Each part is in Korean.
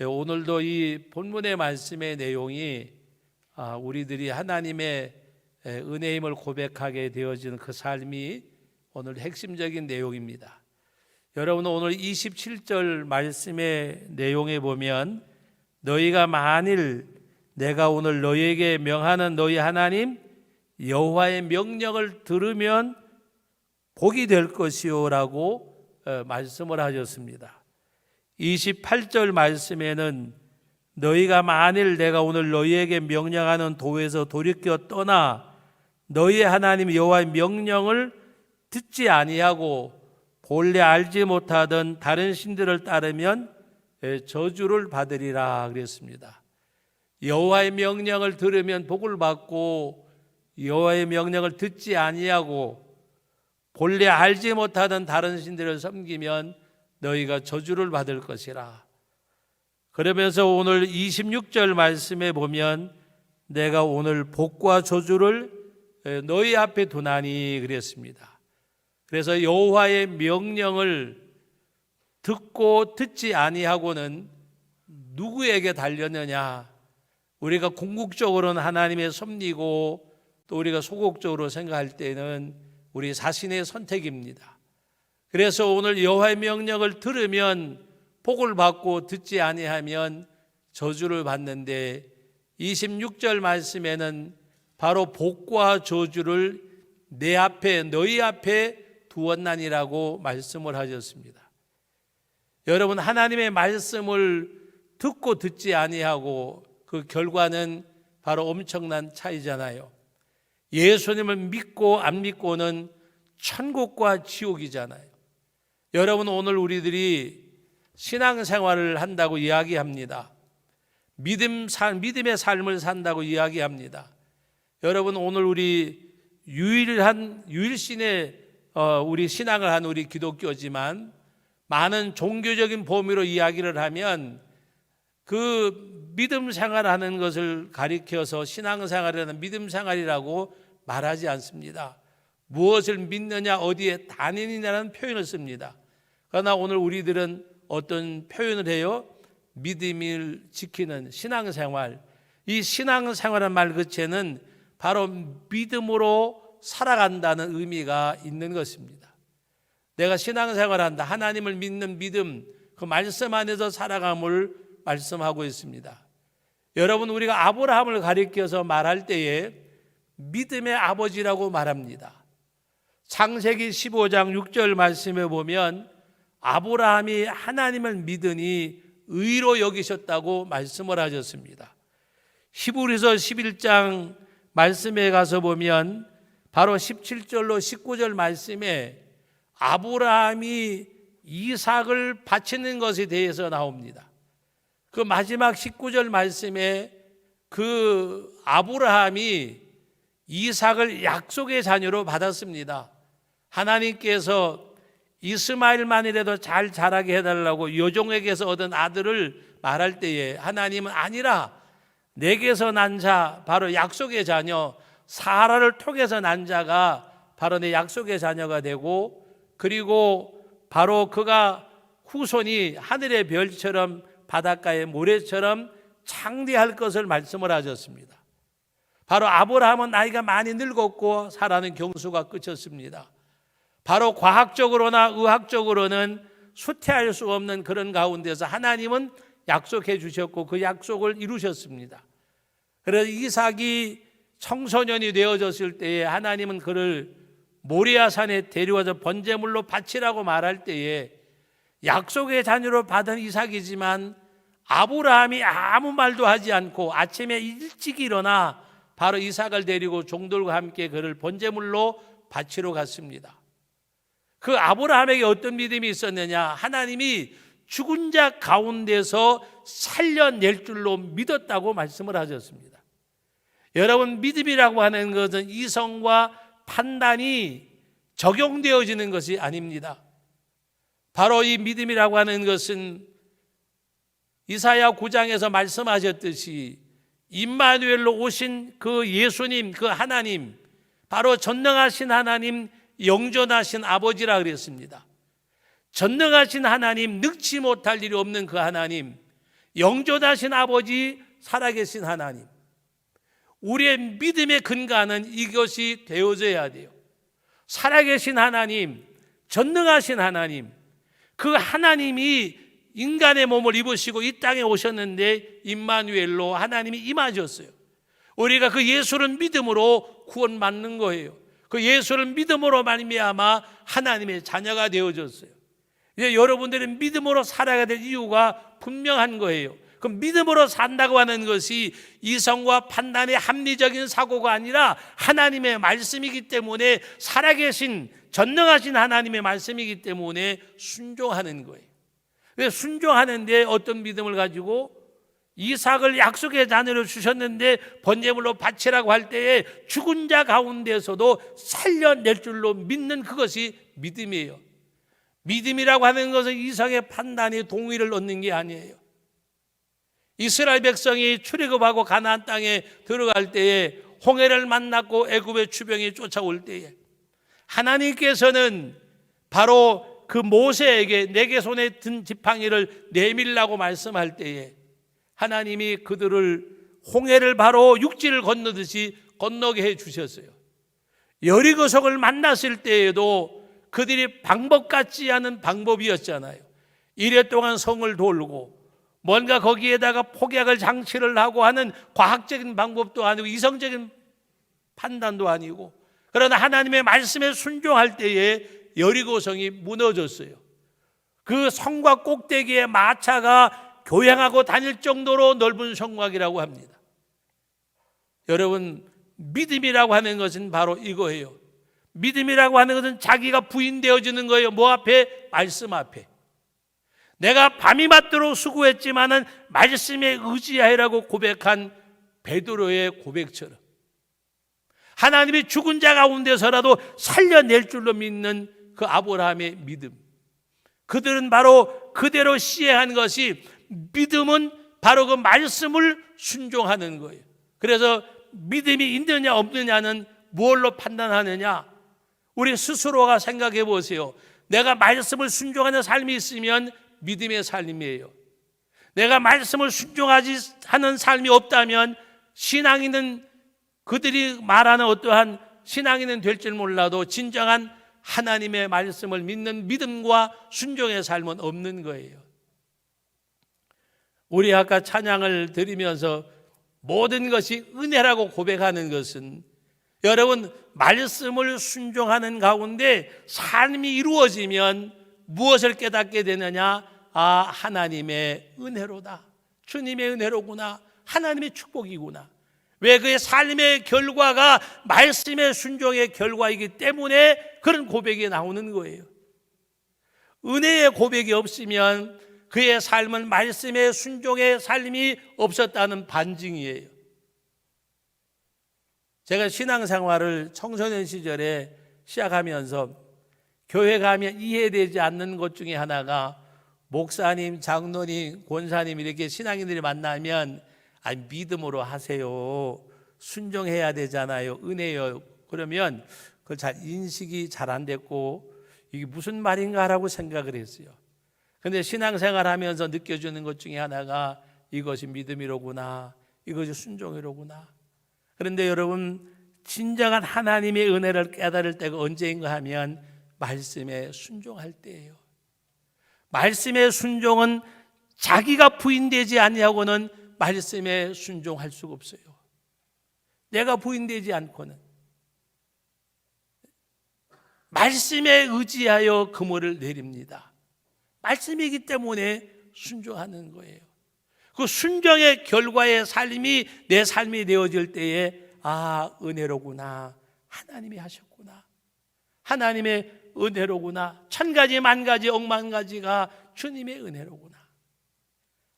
예, 오늘도 이 본문의 말씀의 내용이 아, 우리들이 하나님의 예, 은혜임을 고백하게 되어지는 그 삶이 오늘 핵심적인 내용입니다. 여러분 오늘 27절 말씀의 내용에 보면 너희가 만일 내가 오늘 너희에게 명하는 너희 하나님 여호와의 명령을 들으면 복이 될 것이요라고 어, 말씀을 하셨습니다. 28절 말씀에는 너희가 만일 내가 오늘 너희에게 명령하는 도에서 돌이켜 떠나 너희의 하나님 여호와의 명령을 듣지 아니하고 본래 알지 못하던 다른 신들을 따르면 예, 저주를 받으리라 그랬습니다. 여호와의 명령을 들으면 복을 받고 여호와의 명령을 듣지 아니하고 본래 알지 못하던 다른 신들을 섬기면 너희가 저주를 받을 것이라. 그러면서 오늘 26절 말씀에 보면 내가 오늘 복과 저주를 너희 앞에 두나니 그랬습니다. 그래서 여호와의 명령을 듣고 듣지 아니하고는 누구에게 달렸느냐? 우리가 궁극적으로는 하나님의 섭리고 또 우리가 소극적으로 생각할 때는 우리 자신의 선택입니다. 그래서 오늘 여호와의 명령을 들으면 복을 받고 듣지 아니하면 저주를 받는데 26절 말씀에는 바로 복과 저주를 내 앞에 너희 앞에 두었나니라고 말씀을 하셨습니다. 여러분 하나님의 말씀을 듣고 듣지 아니하고 그 결과는 바로 엄청난 차이잖아요. 예수님을 믿고 안 믿고는 천국과 지옥이잖아요. 여러분 오늘 우리들이 신앙생활을 한다고 이야기합니다. 믿음 살 믿음의 삶을 산다고 이야기합니다. 여러분 오늘 우리 유일한 유일신의 어, 우리 신앙을 한 우리 기독교지만 많은 종교적인 범위로 이야기를 하면 그 믿음 생활하는 것을 가리켜서 신앙 생활이라는 믿음 생활이라고 말하지 않습니다. 무엇을 믿느냐 어디에 다니느냐는 표현을 씁니다. 그러나 오늘 우리들은 어떤 표현을 해요? 믿음을 지키는 신앙생활. 이 신앙생활의 말 그체는 바로 믿음으로 살아간다는 의미가 있는 것입니다. 내가 신앙생활한다. 하나님을 믿는 믿음, 그 말씀 안에서 살아감을 말씀하고 있습니다. 여러분 우리가 아브라함을 가리켜서 말할 때에 믿음의 아버지라고 말합니다. 창세기 15장 6절 말씀에 보면 아브라함이 하나님을 믿으니 의로 여기셨다고 말씀을 하셨습니다. 히브리서 11장 말씀에 가서 보면 바로 17절로 19절 말씀에 아브라함이 이삭을 바치는 것에 대해서 나옵니다. 그 마지막 19절 말씀에 그 아브라함이 이삭을 약속의 자녀로 받았습니다. 하나님께서 이스마엘만이라도 잘 자라게 해달라고 요종에게서 얻은 아들을 말할 때에 하나님은 아니라 내게서 난 자 바로 약속의 자녀 사라를 통해서 난 자가 바로 내 약속의 자녀가 되고 그리고 바로 그가 후손이 하늘의 별처럼 바닷가의 모래처럼 창대할 것을 말씀을 하셨습니다. 바로 아브라함은 나이가 많이 늙었고 사라는 경수가 끝이었습니다. 바로 과학적으로나 의학적으로는 수태할 수 없는 그런 가운데서 하나님은 약속해 주셨고 그 약속을 이루셨습니다. 그래서 이삭이 청소년이 되어졌을 때에 하나님은 그를 모리아 산에 데려와서 번제물로 바치라고 말할 때에 약속의 자녀로 받은 이삭이지만 아브라함이 아무 말도 하지 않고 아침에 일찍 일어나 바로 이삭을 데리고 종들과 함께 그를 번제물로 바치러 갔습니다. 그 아브라함에게 어떤 믿음이 있었느냐? 하나님이 죽은 자 가운데서 살려낼 줄로 믿었다고 말씀을 하셨습니다. 여러분 믿음이라고 하는 것은 이성과 판단이 적용되어지는 것이 아닙니다. 바로 이 믿음이라고 하는 것은 이사야 9장에서 말씀하셨듯이 임마누엘로 오신 그 예수님, 그 하나님, 바로 전능하신 하나님, 영존하신 아버지라 그랬습니다. 전능하신 하나님, 늙지 못할 일이 없는 그 하나님, 영존하신 아버지, 살아계신 하나님. 우리의 믿음의 근간은 이것이 되어져야 돼요. 살아계신 하나님, 전능하신 하나님, 그 하나님이 인간의 몸을 입으시고 이 땅에 오셨는데 임마누엘로 하나님이 임하셨어요. 우리가 그 예수를 믿음으로 구원받는 거예요. 그 예수를 믿음으로 말미암아 하나님의 자녀가 되어졌어요. 이제 여러분들은 믿음으로 살아야 될 이유가 분명한 거예요. 그 믿음으로 산다고 하는 것이 이성과 판단의 합리적인 사고가 아니라 하나님의 말씀이기 때문에 살아계신 전능하신 하나님의 말씀이기 때문에 순종하는 거예요. 순종하는데 어떤 믿음을 가지고 이삭을 약속의 자녀를 주셨는데 번제물로 바치라고 할 때에 죽은 자 가운데서도 살려낼 줄로 믿는 그것이 믿음이에요. 믿음이라고 하는 것은 이성의 판단이 동의를 얻는 게 아니에요. 이스라엘 백성이 출애굽하고 가나안 땅에 들어갈 때에 홍해를 만났고 애굽의 주병이 쫓아올 때에 하나님께서는 바로 그 모세에게 내게 손에 든 지팡이를 내밀라고 말씀할 때에 하나님이 그들을 홍해를 바로 육지를 건너듯이 건너게 해 주셨어요. 여리고성을 만났을 때에도 그들이 방법 같지 않은 방법이었잖아요. 이래 동안 성을 돌고 뭔가 거기에다가 폭약을 장치를 하고 하는 과학적인 방법도 아니고 이성적인 판단도 아니고 그러나 하나님의 말씀에 순종할 때에 여리고성이 무너졌어요. 그 성과 꼭대기에 마차가 교양하고 다닐 정도로 넓은 성곽이라고 합니다. 여러분 믿음이라고 하는 것은 바로 이거예요. 믿음이라고 하는 것은 자기가 부인되어지는 거예요. 뭐 앞에? 말씀 앞에. 내가 밤이 맞도록 수고했지만은 말씀에 의지하라고 고백한 베드로의 고백처럼 하나님이 죽은 자 가운데서라도 살려낼 줄로 믿는 그 아브라함의 믿음. 그들은 바로 그대로 시행한 것이 믿음은 바로 그 말씀을 순종하는 거예요. 그래서 믿음이 있느냐 없느냐는 무엇로 판단하느냐? 우리 스스로가 생각해 보세요. 내가 말씀을 순종하는 삶이 있으면 믿음의 삶이에요. 내가 말씀을 순종하지 하는 삶이 없다면 신앙인은 그들이 말하는 어떠한 신앙인은 될 줄 몰라도 진정한 하나님의 말씀을 믿는 믿음과 순종의 삶은 없는 거예요. 우리 아까 찬양을 드리면서 모든 것이 은혜라고 고백하는 것은 여러분 말씀을 순종하는 가운데 삶이 이루어지면 무엇을 깨닫게 되느냐? 아, 하나님의 은혜로다. 주님의 은혜로구나. 하나님의 축복이구나. 왜 그의 삶의 결과가 말씀의 순종의 결과이기 때문에 그런 고백이 나오는 거예요. 은혜의 고백이 없으면 그의 삶은 말씀의 순종의 삶이 없었다는 반증이에요. 제가 신앙생활을 청소년 시절에 시작하면서 교회 가면 이해되지 않는 것 중에 하나가 목사님, 장로님, 권사님 이렇게 신앙인들이 만나면 아 믿음으로 하세요. 순종해야 되잖아요. 은혜요. 그러면 그잘 인식이 잘 안 됐고 이게 무슨 말인가라고 생각을 했어요. 근데 신앙생활 하면서 느껴지는 것 중에 하나가 이것이 믿음이로구나. 이것이 순종이로구나. 그런데 여러분 진정한 하나님의 은혜를 깨달을 때가 언제인가 하면 말씀에 순종할 때예요. 말씀의 순종은 자기가 부인되지 아니하고는 말씀에 순종할 수가 없어요. 내가 부인되지 않고는 말씀에 의지하여 그물을 내립니다. 말씀이기 때문에 순종하는 거예요. 그 순종의 결과의 삶이 내 삶이 되어질 때에 아 은혜로구나 하나님이 하셨구나 하나님의 은혜로구나 천 가지 만 가지 억만 가지가 주님의 은혜로구나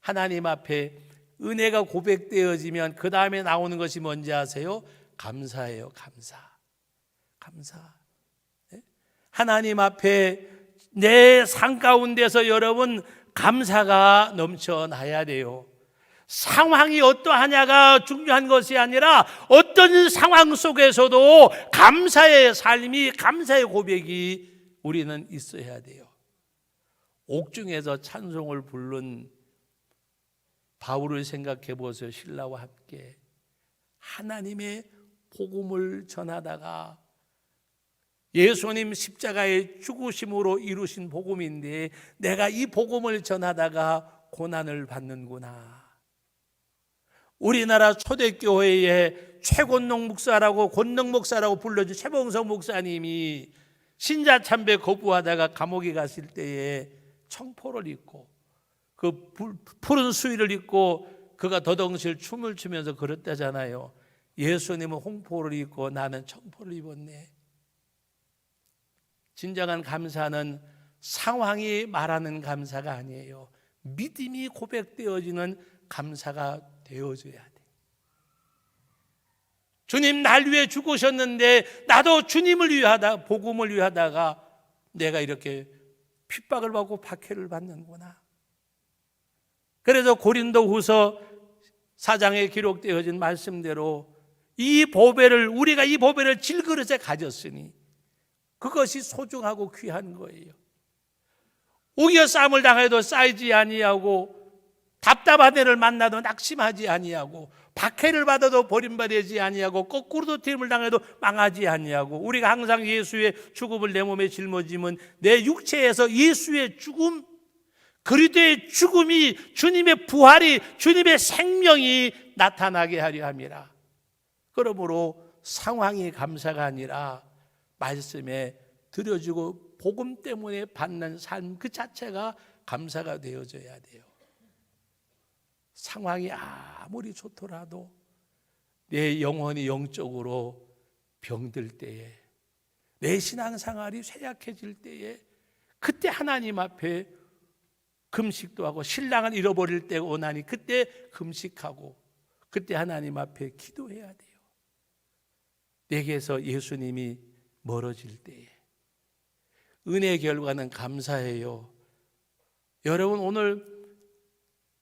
하나님 앞에 은혜가 고백되어지면 그 다음에 나오는 것이 뭔지 아세요? 감사예요 감사 감사 네? 하나님 앞에 내삶 가운데서 여러분 감사가 넘쳐나야 돼요. 상황이 어떠하냐가 중요한 것이 아니라 어떤 상황 속에서도 감사의 삶이 감사의 고백이 우리는 있어야 돼요. 옥중에서 찬송을 부른 바울을 생각해 보세요. 신라와 함께 하나님의 복음을 전하다가 예수님 십자가의 죽으심으로 이루신 복음인데 내가 이 복음을 전하다가 고난을 받는구나. 우리나라 초대교회의 최곤농 목사라고 권능 목사라고 불러준 최봉성 목사님이 신자 참배 거부하다가 감옥에 갔을 때에 청포를 입고 그 불- 푸른 수의를 입고 그가 더덩실 춤을 추면서 그랬다잖아요. 예수님은 홍포를 입고 나는 청포를 입었네. 진정한 감사는 상황이 말하는 감사가 아니에요. 믿음이 고백되어지는 감사가 되어져야 돼. 주님 날 위해 죽으셨는데 나도 주님을 위하다 복음을 위하다가 내가 이렇게 핍박을 받고 박해를 받는구나. 그래서 고린도후서 사장에 기록되어진 말씀대로 이 보배를 우리가 이 보배를 질그릇에 가졌으니 그것이 소중하고 귀한 거예요. 우겨 싸움을 당해도 쌓이지 아니하고 답답한 애를 만나도 낙심하지 아니하고 박해를 받아도 버림받지 아니하고 거꾸로도 팀을 당해도 망하지 아니하고 우리가 항상 예수의 죽음을 내 몸에 짊어지면 내 육체에서 예수의 죽음 그리스도의 죽음이 주님의 부활이 주님의 생명이 나타나게 하려 함이라. 그러므로 상황이 감사가 아니라 말씀에 들여주고 복음 때문에 받는 삶 그 자체가 감사가 되어져야 돼요. 상황이 아무리 좋더라도 내 영혼이 영적으로 병들 때에 내 신앙생활이 쇠약해질 때에 그때 하나님 앞에 금식도 하고 신랑을 잃어버릴 때가 오나니 그때 금식하고 그때 하나님 앞에 기도해야 돼요. 내게서 예수님이 멀어질 때에 은혜의 결과는 감사해요. 여러분 오늘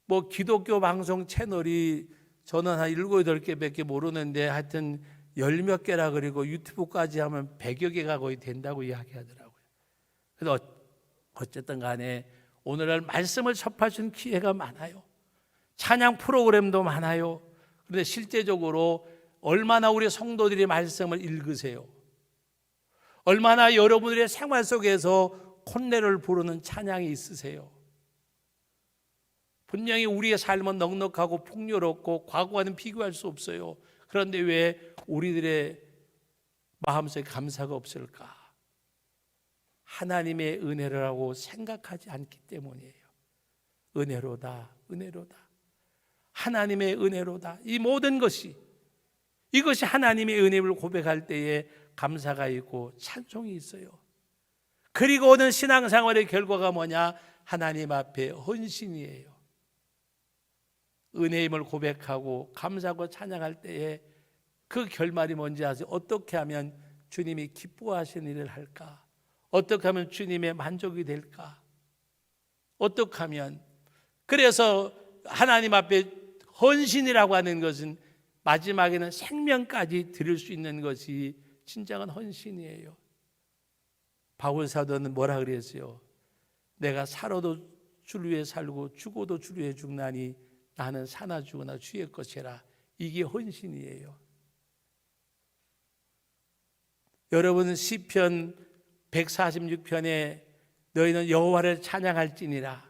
뭐 기독교 방송 채널이 저는 한 일곱 여덟 개밖에 모르는데 하여튼 열 몇 개라 그리고 유튜브까지 하면 백여 개가 거의 된다고 이야기하더라고요. 그래서 어- 어쨌든 간에 오늘날 말씀을 접하신 기회가 많아요. 찬양 프로그램도 많아요. 그런데 실제적으로 얼마나 우리 성도들이 말씀을 읽으세요? 얼마나 여러분들의 생활 속에서 콧내를 부르는 찬양이 있으세요? 분명히 우리의 삶은 넉넉하고 풍요롭고 과거와는 비교할 수 없어요. 그런데 왜 우리들의 마음속에 감사가 없을까? 하나님의 은혜라고 생각하지 않기 때문이에요. 은혜로다, 은혜로다. 하나님의 은혜로다. 이 모든 것이 이것이 하나님의 은혜를 고백할 때에 감사가 있고 찬송이 있어요. 그리고 오는 신앙생활의 결과가 뭐냐? 하나님 앞에 헌신이에요. 은혜임을 고백하고 감사하고 찬양할 때에 그 결말이 뭔지 아세요? 어떻게 하면 주님이 기뻐하시는 일을 할까? 어떻게 하면 주님의 만족이 될까? 어떻게 하면 그래서 하나님 앞에 헌신이라고 하는 것은 마지막에는 생명까지 드릴 수 있는 것이 진정한 헌신이에요. 바울 사도는 뭐라 그랬어요? 내가 살아도 줄 위해 살고 죽어도 줄 위해 죽나니 나는 사나 죽으나 주의 것이라. 이게 헌신이에요. 여러분 시편 146편에 너희는 여호와를 찬양할지니라.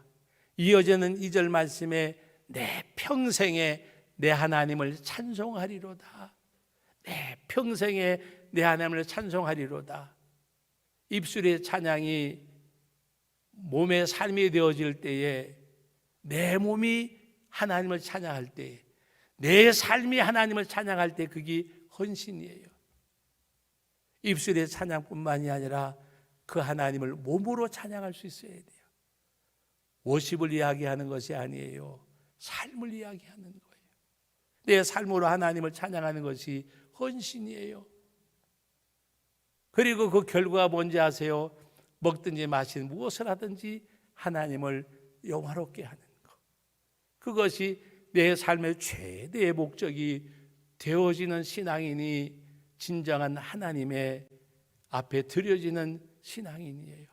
이어지는 2절 말씀에 내 평생에 내 하나님을 찬송하리로다. 내 평생에 내 하나님을 찬송하리로다. 입술의 찬양이 몸의 삶이 되어질 때에 내 몸이 하나님을 찬양할 때, 내 삶이 하나님을 찬양할 때 그게 헌신이에요. 입술의 찬양뿐만이 아니라 그 하나님을 몸으로 찬양할 수 있어야 돼요. 워십을 이야기하는 것이 아니에요. 삶을 이야기하는 거예요. 내 삶으로 하나님을 찬양하는 것이 헌신이에요. 그리고 그 결과가 뭔지 아세요? 먹든지 마시든 무엇을 하든지 하나님을 영화롭게 하는 것. 그것이 내 삶의 최대의 목적이 되어지는 신앙인이 진정한 하나님의 앞에 드려지는 신앙인이에요.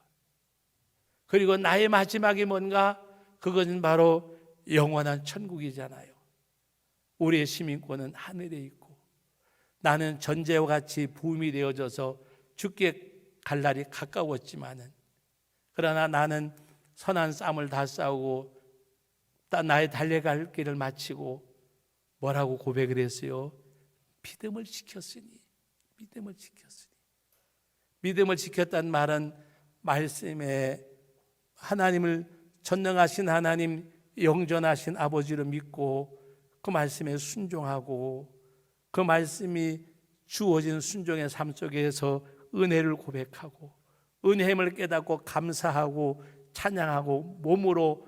그리고 나의 마지막이 뭔가? 그것은 바로 영원한 천국이잖아요. 우리의 시민권은 하늘에 있고 나는 전제와 같이 부음이 되어져서 죽게 갈 날이 가까웠지만은 그러나 나는 선한 싸움을 다 싸우고 또 나의 달려갈 길을 마치고 뭐라고 고백을 했어요? 믿음을 지켰으니 믿음을 지켰으니 믿음을 지켰다는 말은 말씀에 하나님을 전능하신 하나님 영전하신 아버지를 믿고 그 말씀에 순종하고 그 말씀이 주어진 순종의 삶 속에서 은혜를 고백하고 은혜임을 깨닫고 감사하고 찬양하고 몸으로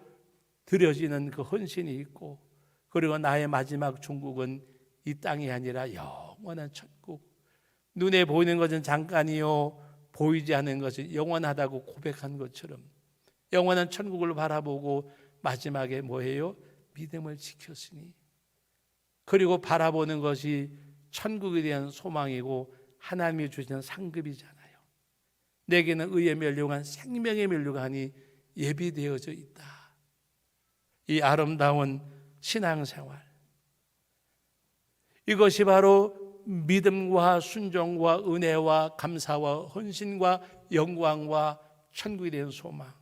드려지는 그 헌신이 있고 그리고 나의 마지막 중국은 이 땅이 아니라 영원한 천국 눈에 보이는 것은 잠깐이요 보이지 않는 것은 영원하다고 고백한 것처럼 영원한 천국을 바라보고 마지막에 뭐예요? 믿음을 지켰으니 그리고 바라보는 것이 천국에 대한 소망이고 하나님이 주시는 상급이잖아요. 내게는 의의 멸류관 생명의 멸류관이 예비되어져 있다. 이 아름다운 신앙생활 이것이 바로 믿음과 순종과 은혜와 감사와 헌신과 영광과 천국에 대한 소망.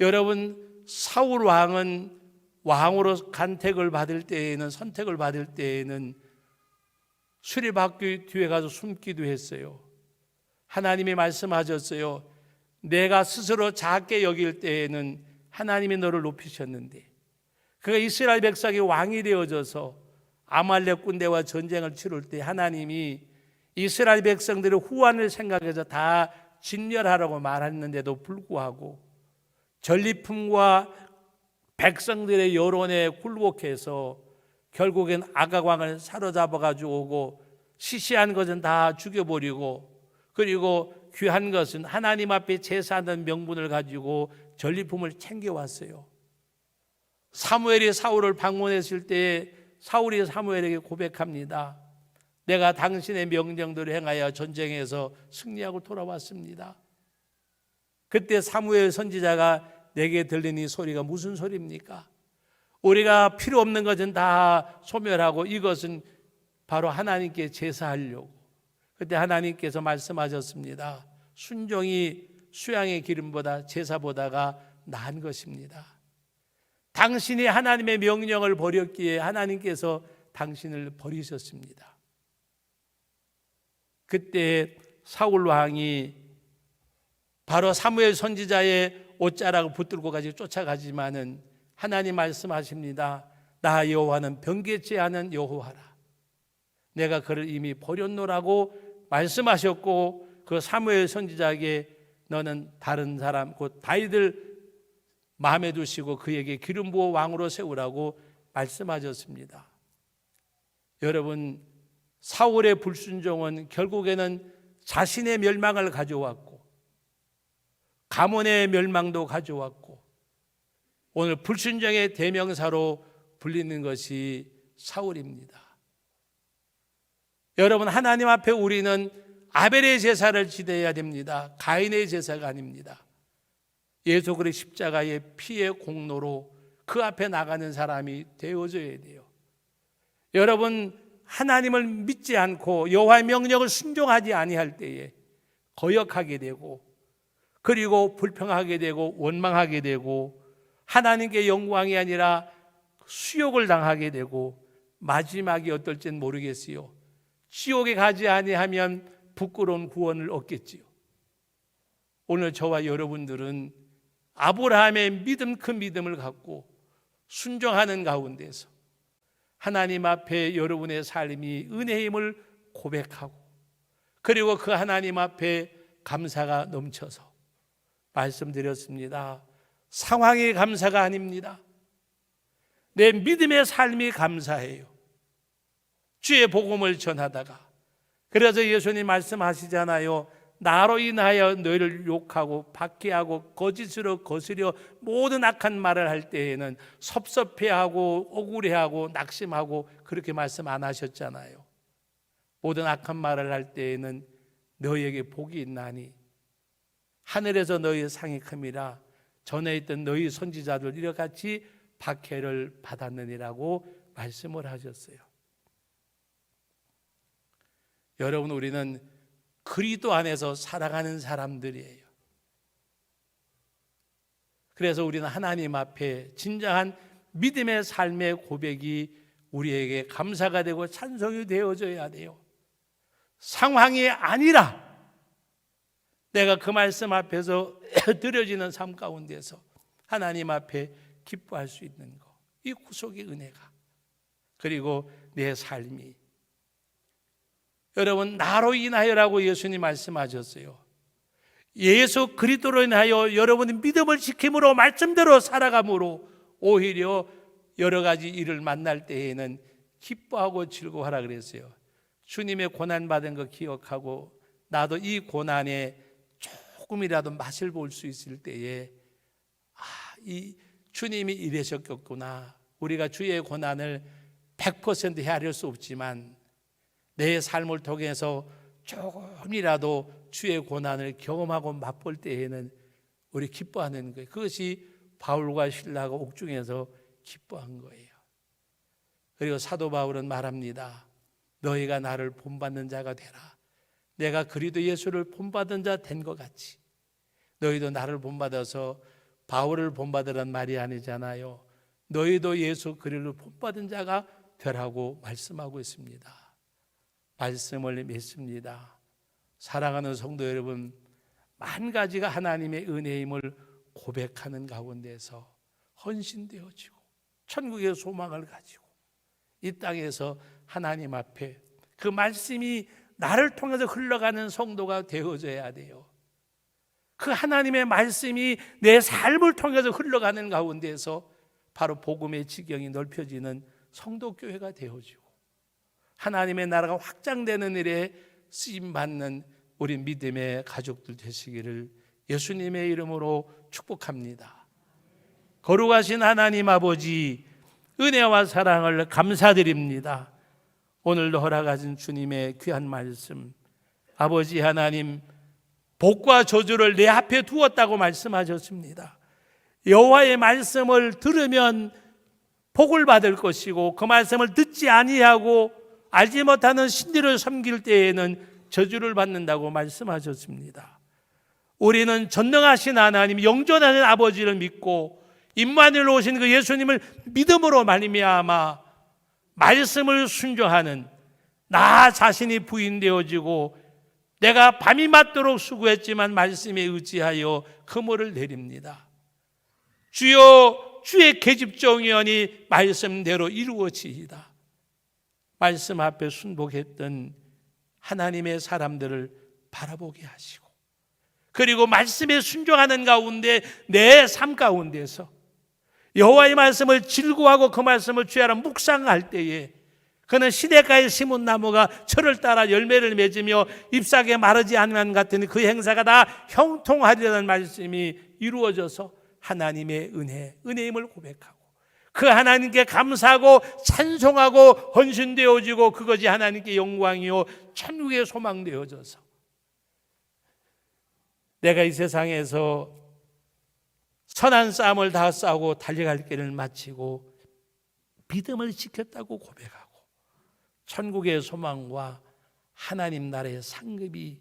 여러분 사울 왕은 왕으로 간택을 받을 때에는 선택을 받을 때에는 수리받기 뒤에 가서 숨기도 했어요. 하나님이 말씀하셨어요. 내가 스스로 작게 여길 때에는 하나님이 너를 높이셨는데 그가 이스라엘 백성이 왕이 되어져서 아말렉 군대와 전쟁을 치룰 때 하나님이 이스라엘 백성들의 후환을 생각해서 다 진멸하라고 말했는데도 불구하고 전리품과 백성들의 여론에 굴복해서 결국엔 아가광을 사로잡아 가지고 오고 시시한 것은 다 죽여버리고 그리고 귀한 것은 하나님 앞에 제사하는 명분을 가지고 전리품을 챙겨왔어요. 사무엘이 사울을 방문했을 때 사울이 사무엘에게 고백합니다. 내가 당신의 명령대로 행하여 전쟁에서 승리하고 돌아왔습니다. 그때 사무엘 선지자가 내게 이 소리가 무슨 소리입니까? 우리가 필요 없는 것은 다 소멸하고 이것은 바로 하나님께 제사하려고. 그때 하나님께서 말씀하셨습니다. 순종이 수양의 기름보다 제사보다가 나은 것입니다. 당신이 하나님의 명령을 버렸기에 하나님께서 당신을 버리셨습니다. 그때 사울 왕이 바로 사무엘 선지자의 옷자락을 붙들고 가지고 쫓아가지만은 하나님 말씀하십니다. 나 여호와는 변개치 않은 여호와라. 내가 그를 이미 버렸노라고 말씀하셨고 그 사무엘 선지자에게 너는 다른 사람 곧 다윗을 마음에 두시고 그에게 기름 부어 왕으로 세우라고 말씀하셨습니다. 여러분 사울의 불순종은 결국에는 자신의 멸망을 가져왔고 가문의 멸망도 가져왔고 오늘 불순종의 대명사로 불리는 것이 사울입니다. 여러분 하나님 앞에 우리는 아벨의 제사를 지내야 됩니다. 가인의 제사가 아닙니다. 예수 그리 십자가의 피의 공로로 그 앞에 나가는 사람이 되어져야 돼요. 여러분 하나님을 믿지 않고 여호와의 명령을 순종하지 아니할 때에 거역하게 되고 그리고 불평하게 되고 원망하게 되고 하나님께 영광이 아니라 수욕을 당하게 되고 마지막이 어떨지는 모르겠어요. 지옥에 가지 아니하면 부끄러운 구원을 얻겠지요. 오늘 저와 여러분들은 아브라함의 믿음 큰 믿음을 갖고 순종하는 가운데서 하나님 앞에 여러분의 삶이 은혜임을 고백하고 그리고 그 하나님 앞에 감사가 넘쳐서 말씀드렸습니다. 상황이 감사가 아닙니다. 내 믿음의 삶이 감사해요. 주의 복음을 전하다가 그래서 예수님 말씀하시잖아요. 나로 인하여 너희를 욕하고 박해하고 거짓으로 거스려 모든 악한 말을 할 때에는 섭섭해하고 억울해하고 낙심하고 그렇게 말씀 안 하셨잖아요. 모든 악한 말을 할 때에는 너희에게 복이 있나니 하늘에서 너희의 상이 큼이라 전에 있던 너희 선지자들 이와 같이 박해를 받았느니라고 말씀을 하셨어요. 여러분 우리는 그리스도 안에서 살아가는 사람들이에요. 그래서 우리는 하나님 앞에 진정한 믿음의 삶의 고백이 우리에게 감사가 되고 찬송이 되어져야 돼요. 상황이 아니라 내가 그 말씀 앞에서 드려지는 삶 가운데서 하나님 앞에 기뻐할 수 있는 것. 이 구속의 은혜가. 그리고 내 삶이. 여러분, 나로 인하여라고 예수님 말씀하셨어요. 예수 그리스도로 인하여 여러분이 믿음을 지킴으로 말씀대로 살아감으로 오히려 여러 가지 일을 만날 때에는 기뻐하고 즐거워하라 그랬어요. 주님의 고난 받은 거 기억하고 나도 이 고난에 조금이라도 맛을 볼 수 있을 때에 아, 이 주님이 이러셨겠구나. 우리가 주의 고난을 100% 헤아릴 수 없지만 내 삶을 통해서 조금이라도 주의 고난을 경험하고 맛볼 때에는 우리 기뻐하는 거예요. 그것이 바울과 신라가 옥중에서 기뻐한 거예요. 그리고 사도 바울은 말합니다. 너희가 나를 본받는 자가 되라. 내가 그리도 예수를 본받은 자 된 것 같이 너희도 나를 본받아서 바울을 본받으란 말이 아니잖아요. 너희도 예수 그리를 본받은 자가 되라고 말씀하고 있습니다. 말씀을 믿습니다. 사랑하는 성도 여러분, 만 가지가 하나님의 은혜임을 고백하는 가운데서 헌신되어지고 천국의 소망을 가지고 이 땅에서 하나님 앞에 그 말씀이 나를 통해서 흘러가는 성도가 되어져야 돼요. 그 하나님의 말씀이 내 삶을 통해서 흘러가는 가운데서 바로 복음의 지경이 넓혀지는 성도 교회가 되어지고 하나님의 나라가 확장되는 일에 쓰임 받는 우리 믿음의 가족들 되시기를 예수님의 이름으로 축복합니다. 거룩하신 하나님 아버지 은혜와 사랑을 감사드립니다. 오늘도 허락하신 주님의 귀한 말씀 아버지 하나님 복과 저주를 내 앞에 두었다고 말씀하셨습니다. 여호와의 말씀을 들으면 복을 받을 것이고 그 말씀을 듣지 아니하고 알지 못하는 신들을 섬길 때에는 저주를 받는다고 말씀하셨습니다. 우리는 전능하신 하나님, 영존하는 아버지를 믿고 임마누엘 오신 그 예수님을 믿음으로 말미암아 말씀을 순종하는 나 자신이 부인되어지고 내가 밤이 맞도록 수고했지만 말씀에 의지하여 그물을 내립니다. 주여 주의 계집종이언이 말씀대로 이루어지이다. 말씀 앞에 순복했던 하나님의 사람들을 바라보게 하시고 그리고 말씀에 순종하는 가운데 내 삶 가운데서 여호와의 말씀을 즐거워하고 그 말씀을 주야라 묵상할 때에 그는 시대가에 심은 나무가 철을 따라 열매를 맺으며 잎사귀에 마르지 않는 같은 그 행사가 다 형통하리라는 말씀이 이루어져서 하나님의 은혜, 은혜임을 고백하고 그 하나님께 감사하고 찬송하고 헌신되어지고 그것이 하나님께 영광이요 천국의 소망되어져서 내가 이 세상에서 선한 싸움을 다 싸우고 달려갈 길을 마치고 믿음을 지켰다고 고백하고 천국의 소망과 하나님 나라의 상급이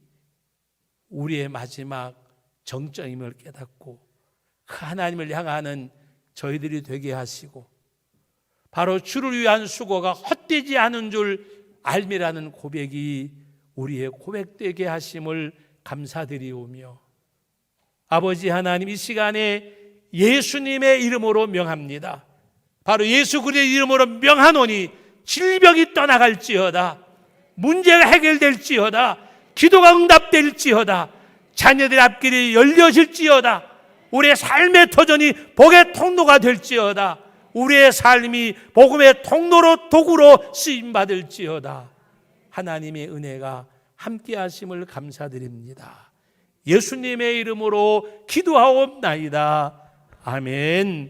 우리의 마지막 정점임을 깨닫고 그 하나님을 향하는 저희들이 되게 하시고 바로 주를 위한 수고가 헛되지 않은 줄 알미라는 고백이 우리의 고백되게 하심을 감사드리오며 아버지 하나님 이 시간에 예수님의 이름으로 명합니다. 바로 예수 그리스도의 이름으로 명하노니 질병이 떠나갈지어다. 문제가 해결될지어다. 기도가 응답될지어다. 자녀들 앞길이 열려질지어다. 우리의 삶의 터전이 복의 통로가 될지어다. 우리의 삶이 복음의 통로로 도구로 쓰임 받을지어다. 하나님의 은혜가 함께 하심을 감사드립니다. 예수님의 이름으로 기도하옵나이다. 아멘.